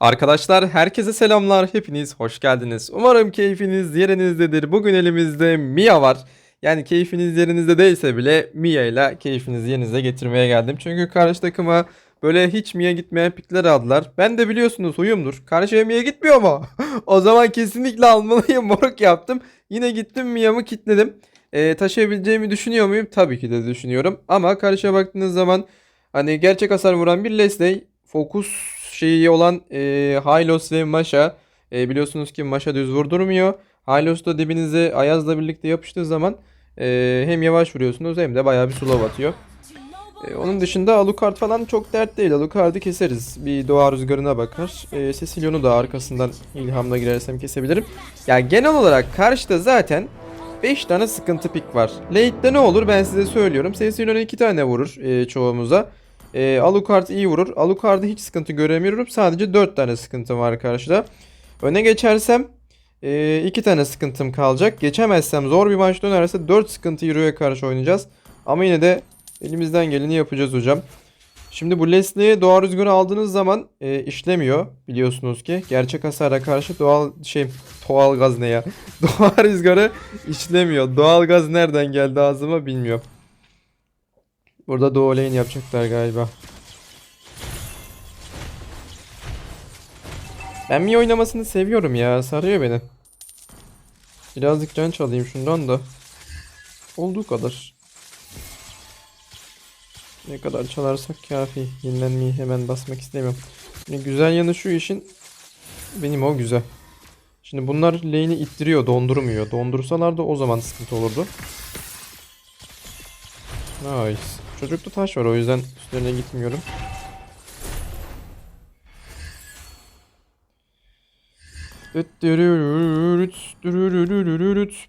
Arkadaşlar herkese selamlar. Hepiniz hoş geldiniz. Umarım keyfiniz yerinizdedir. Bugün elimizde Mia var. Yani keyfiniz yerinizde değilse bile Mia ile keyfinizi yerinize getirmeye geldim. Çünkü karşı takıma böyle hiç Mia gitmeyen pikler aldılar. Ben de biliyorsunuz huyumdur. Karşıya Mia gitmiyor mu? o zaman kesinlikle almalıyım moruk yaptım. Yine gittim Mia'mı kitledim. Ee, taşıyabileceğimi düşünüyor muyum? Tabii ki de düşünüyorum. Ama karşıya baktığınız zaman hani gerçek hasar vuran bir Leslie, fokus şeyi olan e, Hylos ve Masha. E, biliyorsunuz ki Masha düz vurdurmuyor. Hylos da dibinize Ayaz'la birlikte yapıştığı zaman e, hem yavaş vuruyorsunuz hem de bayağı bir slow atıyor. E, onun dışında Alucard falan çok dert değil. Alucard'ı keseriz. Bir doğa rüzgarına bakar. E, Cecilion'u da arkasından ilhamla girersem kesebilirim. Yani genel olarak karşıda zaten 5 tane sıkıntı pik var. Late'de ne olur ben size söylüyorum. Cecilion'a 2 tane vurur e, çoğumuza. E, Alucard iyi vurur. Alucard'da hiç sıkıntı göremiyorum. Sadece 4 tane sıkıntı var karşıda. Öne geçersem 2 tane sıkıntım kalacak. Geçemezsem zor bir maç dönerse 4 sıkıntı Euro'ya karşı oynayacağız. Ama yine de elimizden geleni yapacağız hocam. Şimdi bu Leslie'ye doğa rüzgarı aldığınız zaman e, işlemiyor biliyorsunuz ki. Gerçek hasara karşı doğal şey doğal gaz ne ya? doğa rüzgarı işlemiyor. Doğal gaz nereden geldi ağzıma bilmiyorum. Burada doğu lane yapacaklar galiba. Ben mi oynamasını seviyorum ya. Sarıyor beni. Birazcık can çalayım şundan da. Olduğu kadar. Ne kadar çalarsak kafi. Yenilenmeyi hemen basmak istemiyorum. Şimdi güzel yanı şu işin. Benim o güzel. Şimdi bunlar lane'i ittiriyor, dondurmuyor. Dondursalar da o zaman sıkıntı olurdu. Nice. Çocukta taş var o yüzden üstlerine gitmiyorum.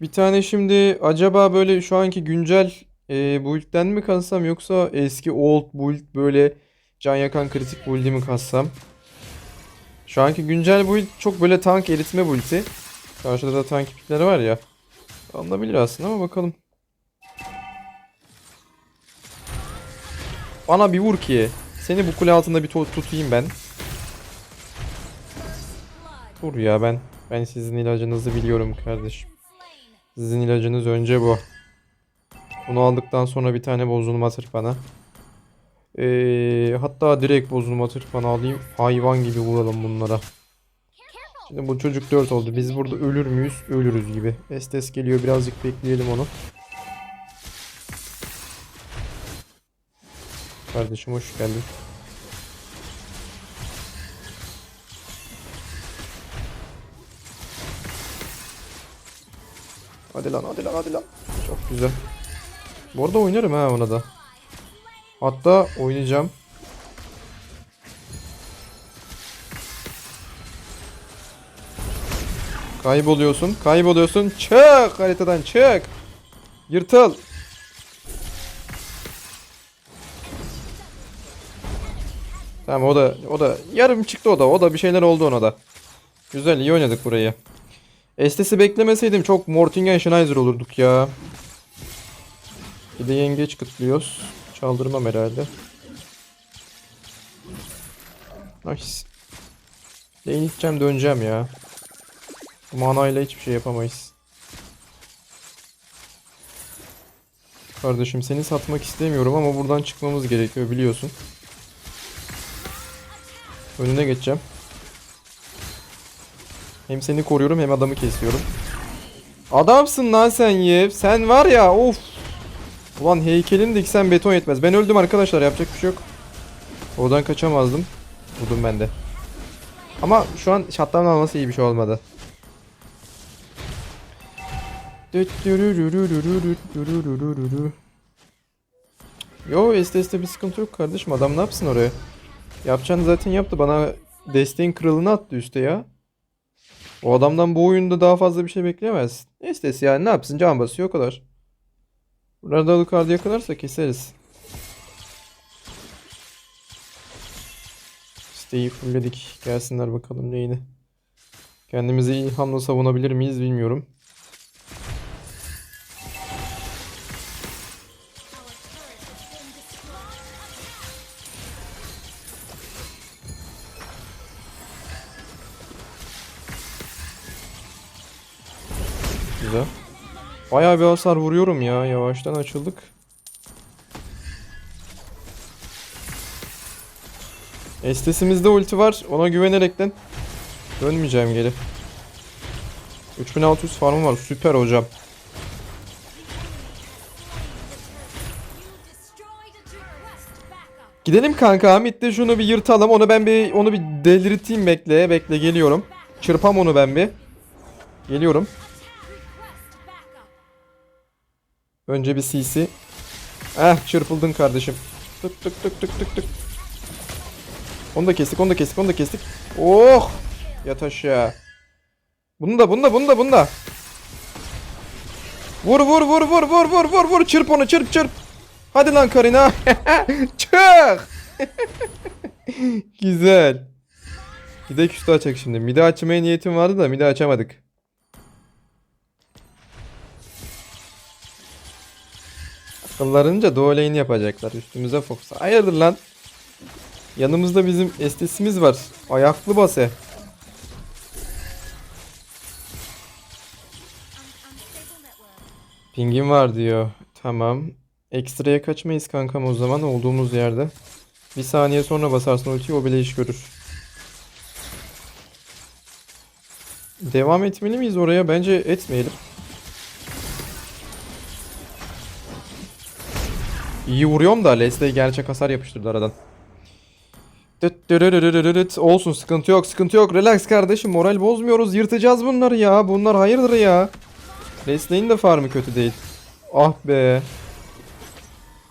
Bir tane şimdi acaba böyle şu anki güncel e, build'den mi kalsam yoksa eski old build böyle can yakan kritik build'i mi kalsam? Şu anki güncel build çok böyle tank eritme build'i. Karşıda da tank pikleri var ya. Alınabilir aslında ama bakalım. Bana bir vur ki. Seni bu kule altında bir tut- tutayım ben. Dur ya ben. Ben sizin ilacınızı biliyorum kardeşim. Sizin ilacınız önce bu. Bunu aldıktan sonra bir tane bozulma tırpanı. Ee, hatta direkt bozulma tırpanı alayım. Hayvan gibi vuralım bunlara. Şimdi bu çocuk 4 oldu. Biz burada ölür müyüz? Ölürüz gibi. Estes geliyor. Birazcık bekleyelim onu. Kardeşim hoş geldin. Hadi lan hadi lan hadi lan. Çok güzel. Bu arada oynarım ha ona da. Hatta oynayacağım. Kayboluyorsun. Kayboluyorsun. Çık haritadan çık. Yırtıl. Tamam o da o da yarım çıktı o da. O da bir şeyler oldu ona da. Güzel iyi oynadık burayı. Estes'i beklemeseydim çok Mortingen Schneider olurduk ya. Bir de yengeç kıtlıyoruz. Çaldırmam herhalde. Nice. Lane döneceğim ya. Bu manayla hiçbir şey yapamayız. Kardeşim seni satmak istemiyorum ama buradan çıkmamız gerekiyor biliyorsun. Önüne geçeceğim. Hem seni koruyorum hem adamı kesiyorum. Adamsın lan sen Yev. Sen var ya of. Ulan heykelin diksen beton yetmez. Ben öldüm arkadaşlar yapacak bir şey yok. Oradan kaçamazdım. Vurdum ben de. Ama şu an shutdown alması iyi bir şey olmadı. Yo STS'de bir sıkıntı yok kardeşim. Adam ne yapsın oraya? Yapacağını zaten yaptı. Bana desteğin kralını attı üste ya. O adamdan bu oyunda daha fazla bir şey bekleyemez. STS yani ne yapsın? Can basıyor o kadar. Burada Alucard'ı yakalarsa keseriz. Siteyi fullledik. Gelsinler bakalım neyini. Kendimizi ilhamla savunabilir miyiz bilmiyorum. Bayağı bir hasar vuruyorum ya. Yavaştan açıldık. Estesimizde ulti var. Ona güvenerekten dönmeyeceğim geri. 3600 farmım var. Süper hocam. Gidelim kanka Hamit'te şunu bir yırtalım. Onu ben bir onu bir delirteyim bekle. Bekle geliyorum. Çırpam onu ben bir. Geliyorum. Önce bir CC. Eh çırpıldın kardeşim. Tık tık tık tık tık tık. Onu da kestik, onu da kestik, onu da kestik. Oh! Yat aşağı. Bunu da, bunu da, bunu da, bunu da. Vur vur vur vur vur vur vur vur çırp onu çırp çırp. Hadi lan Karina. Çık. Güzel. Gidek üstü açacak şimdi. Mide açmaya niyetim vardı da mide açamadık. Akıllarınca doğu lane yapacaklar. Üstümüze fokus. Hayırdır lan? Yanımızda bizim estesimiz var. Ayaklı base. Pingin var diyor. Tamam. Ekstraya kaçmayız kankam o zaman olduğumuz yerde. Bir saniye sonra basarsın ultiyi o bile iş görür. Devam etmeli miyiz oraya? Bence etmeyelim. İyi vuruyorum da Leslie gerçek hasar yapıştırdı aradan. Olsun sıkıntı yok sıkıntı yok. Relax kardeşim moral bozmuyoruz. Yırtacağız bunları ya. Bunlar hayırdır ya. Leslie'nin de farmı kötü değil. Ah be.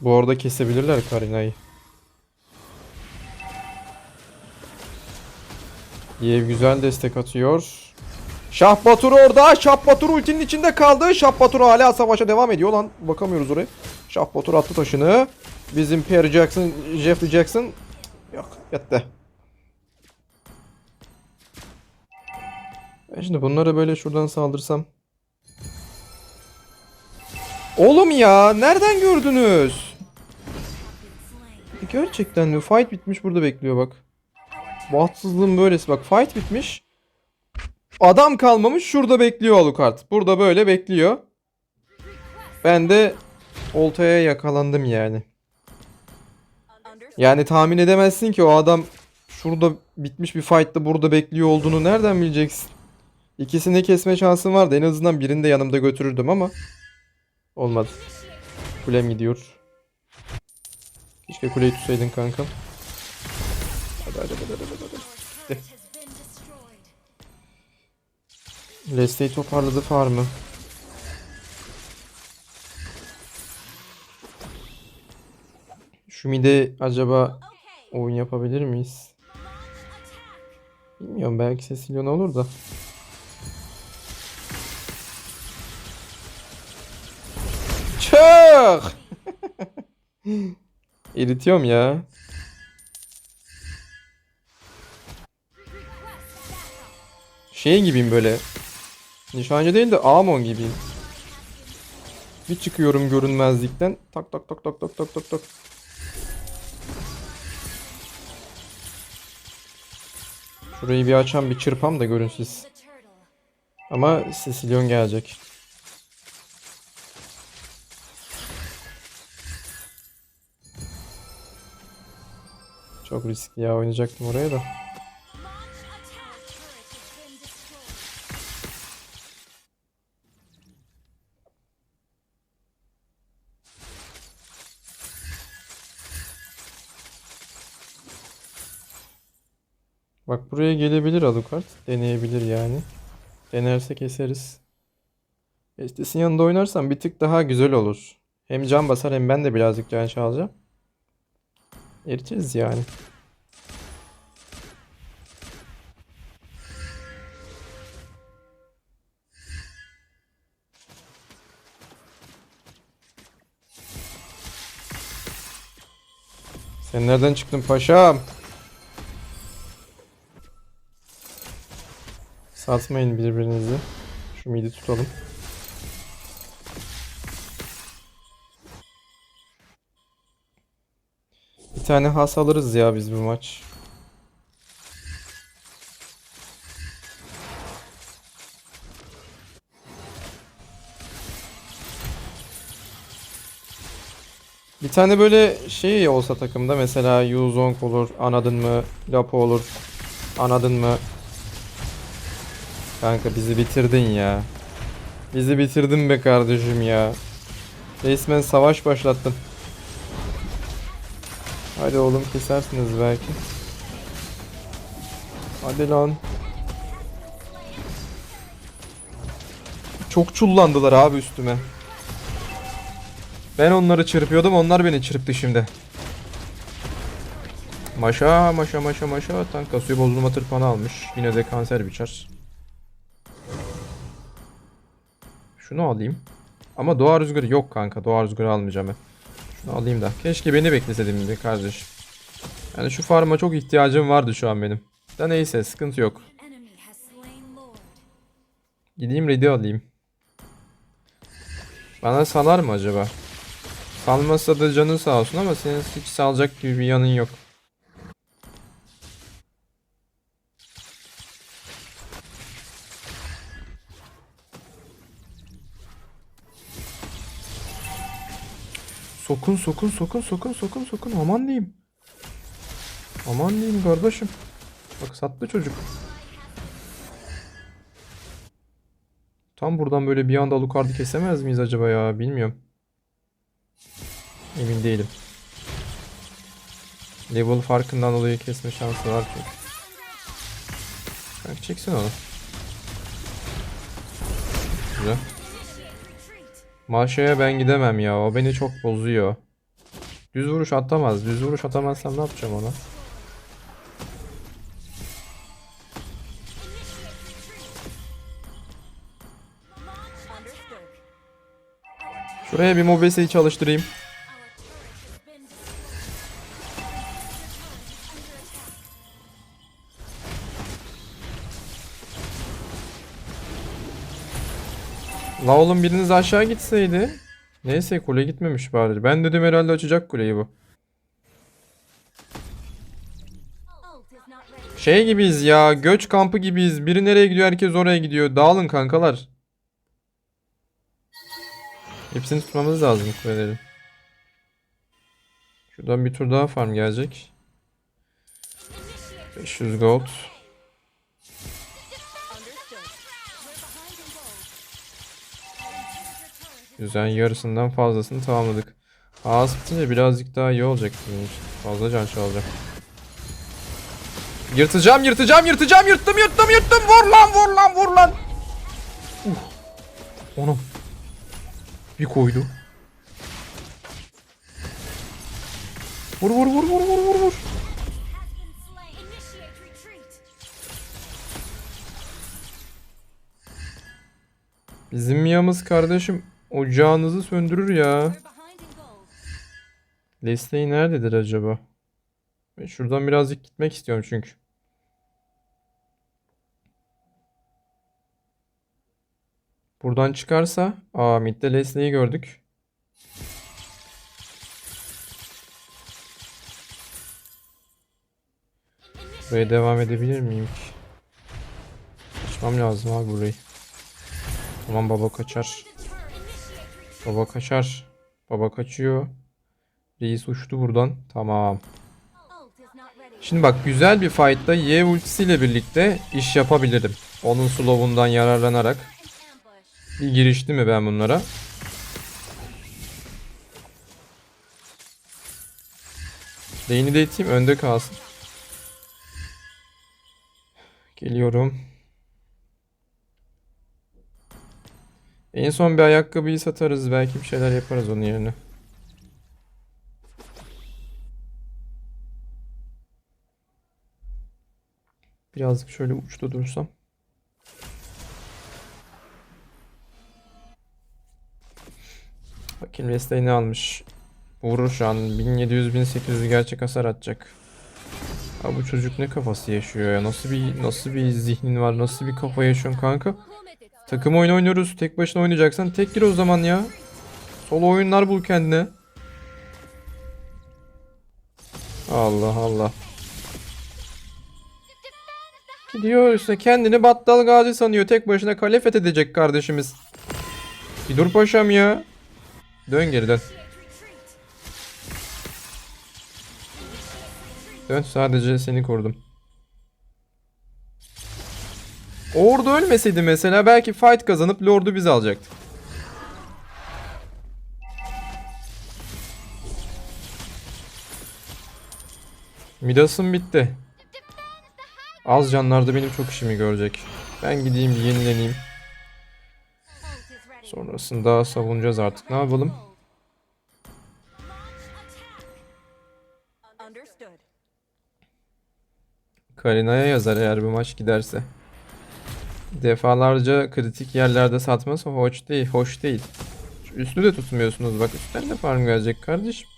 Bu arada kesebilirler Karina'yı. Yev güzel destek atıyor. Şah Batur orada. Şah Batur ultinin içinde kaldı. Şah Batur hala savaşa devam ediyor lan. Bakamıyoruz oraya. Şah Batur attı taşını. Bizim Perry Jackson, Jeffrey Jackson Yok yattı. Ben şimdi bunlara böyle şuradan saldırsam. Oğlum ya nereden gördünüz? Gerçekten mi? Fight bitmiş burada bekliyor bak. Bahtsızlığın böylesi bak fight bitmiş. Adam kalmamış şurada bekliyor Alucard. Burada böyle bekliyor. Ben de oltaya yakalandım yani. Yani tahmin edemezsin ki o adam şurada bitmiş bir fight'ta burada bekliyor olduğunu nereden bileceksin? İkisini kesme şansım vardı. En azından birini de yanımda götürürdüm ama olmadı. Kulem gidiyor. Keşke kuleyi tutsaydın kankam. Hadi hadi hadi hadi hadi. hadi. Toparladı farmı. Şu acaba oyun yapabilir miyiz? Bilmiyorum belki Cecilion olur da. Çık! Eritiyorum ya. Şey gibiyim böyle. Nişancı değil de Amon gibiyim. Bir çıkıyorum görünmezlikten. Tak tak tak tak tak tak tak tak. Şurayı bir açan bir çırpam da görün. Ama Cecilion gelecek. Çok riskli ya oynayacaktım oraya da. Bak buraya gelebilir Alucard. Deneyebilir yani. Denerse keseriz. Estes'in yanında oynarsam bir tık daha güzel olur. Hem can basar hem ben de birazcık can çalacağım. Eritiriz yani. Sen nereden çıktın paşam? Atmayın birbirinizi. Şu midi tutalım. Bir tane has alırız ya biz bu maç. Bir tane böyle şey olsa takımda mesela Yuzong olur, anladın mı? Lapo olur, anladın mı? Kanka bizi bitirdin ya. Bizi bitirdin be kardeşim ya. Resmen savaş başlattın. Hadi oğlum kesersiniz belki. Hadi lan. Çok çullandılar abi üstüme. Ben onları çırpıyordum, onlar beni çırptı şimdi. Maşa, maşa, maşa, maşa. Tank kasıyor, bozulma tırpanı almış. Yine de kanser biçer. Şunu alayım. Ama doğa rüzgarı yok kanka. Doğa rüzgarı almayacağım ben. Şunu alayım da. Keşke beni bekleseydin bir kardeş. Yani şu farma çok ihtiyacım vardı şu an benim. Da neyse sıkıntı yok. Gideyim ready alayım. Bana salar mı acaba? Salmasa da canın sağ olsun ama senin hiç salacak gibi bir yanın yok. Sokun sokun sokun sokun sokun sokun aman diyeyim. Aman diyeyim kardeşim. Bak sattı çocuk. Tam buradan böyle bir anda Alucard'ı kesemez miyiz acaba ya? Bilmiyorum. Emin değilim. Level farkından dolayı kesme şansı var çünkü. Kanka çeksin onu. Güzel. Maşa'ya ben gidemem ya. O beni çok bozuyor. Düz vuruş atamaz. Düz vuruş atamazsam ne yapacağım ona? Şuraya bir mobeseyi çalıştırayım. La oğlum biriniz aşağı gitseydi. Neyse kule gitmemiş bari. Ben dedim herhalde açacak kuleyi bu. Şey gibiyiz ya. Göç kampı gibiyiz. Biri nereye gidiyor herkes oraya gidiyor. Dağılın kankalar. Hepsini tutmamız lazım kuleleri. Şuradan bir tur daha farm gelecek. 500 gold. Güzel yarısından fazlasını tamamladık. Ağız bitince birazcık daha iyi olacak. Fazla can çalacak. Yırtacağım yırtacağım yırtacağım yırttım yırttım yırttım vur lan vur lan vur lan. Uf. Onu. Bir koydu. Vur vur vur vur vur vur vur. Bizim Mia'mız kardeşim ocağınızı söndürür ya. Leslie nerededir acaba? Ben şuradan birazcık gitmek istiyorum çünkü. Buradan çıkarsa, aa midde Leslie'yi gördük. Buraya devam edebilir miyim ki? Açmam lazım abi burayı. Tamam baba kaçar. Baba kaçar. Baba kaçıyor. Reis uçtu buradan. Tamam. Şimdi bak güzel bir fight'ta Y ultisiyle birlikte iş yapabilirim. Onun slow'undan yararlanarak. Bir girişti mi ben bunlara? Lane'i de iteyim önde kalsın. Geliyorum. En son bir ayakkabıyı satarız. Belki bir şeyler yaparız onun yerine. Birazcık şöyle uçta dursam. Bakayım Wesley ne almış. Vurur şu an 1700-1800 gerçek hasar atacak. Ha bu çocuk ne kafası yaşıyor ya? Nasıl bir nasıl bir zihnin var? Nasıl bir kafa yaşıyorsun kanka? Takım oyunu oynuyoruz. Tek başına oynayacaksan tek gir o zaman ya. Solo oyunlar bul kendine. Allah Allah. Gidiyor işte kendini battal gazi sanıyor. Tek başına kale fethedecek kardeşimiz. Bir dur paşam ya. Dön geri dön. Dön sadece seni korudum. Orada ölmeseydi mesela belki fight kazanıp Lord'u biz alacaktık. Midas'ım bitti. Az canlarda benim çok işimi görecek. Ben gideyim bir yenileneyim. Sonrasında savunacağız artık. Ne yapalım? Karina'ya yazar eğer bu maç giderse. Defalarca kritik yerlerde satması hoş değil, hoş değil. Şu üstü de tutmuyorsunuz bak üstten de farm gelecek kardeşim.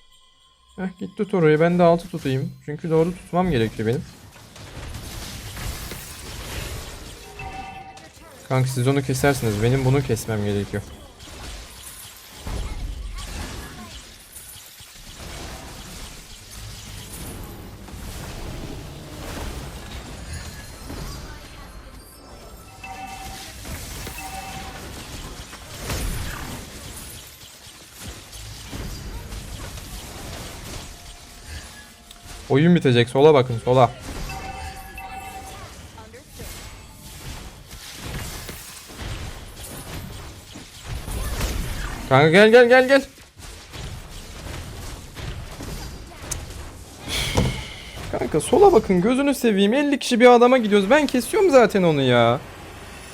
Heh git orayı ben de altı tutayım. Çünkü doğru tutmam gerekiyor benim. Kanka siz onu kesersiniz. Benim bunu kesmem gerekiyor. Oyun bitecek. Sola bakın sola. Kanka gel gel gel gel. Kanka sola bakın gözünü seveyim 50 kişi bir adama gidiyoruz ben kesiyorum zaten onu ya.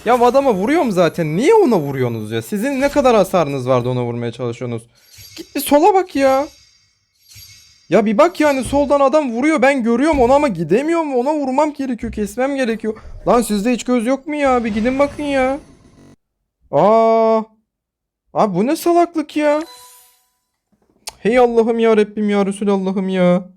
Ya adama vuruyorum zaten niye ona vuruyorsunuz ya sizin ne kadar hasarınız vardı ona vurmaya çalışıyorsunuz. Git bir sola bak ya. Ya bir bak yani soldan adam vuruyor ben görüyorum ona ama gidemiyorum ona vurmam gerekiyor kesmem gerekiyor. Lan sizde hiç göz yok mu ya bir gidin bakın ya. Aa. Abi bu ne salaklık ya. Hey Allah'ım ya Rabbim ya Resulallah'ım ya.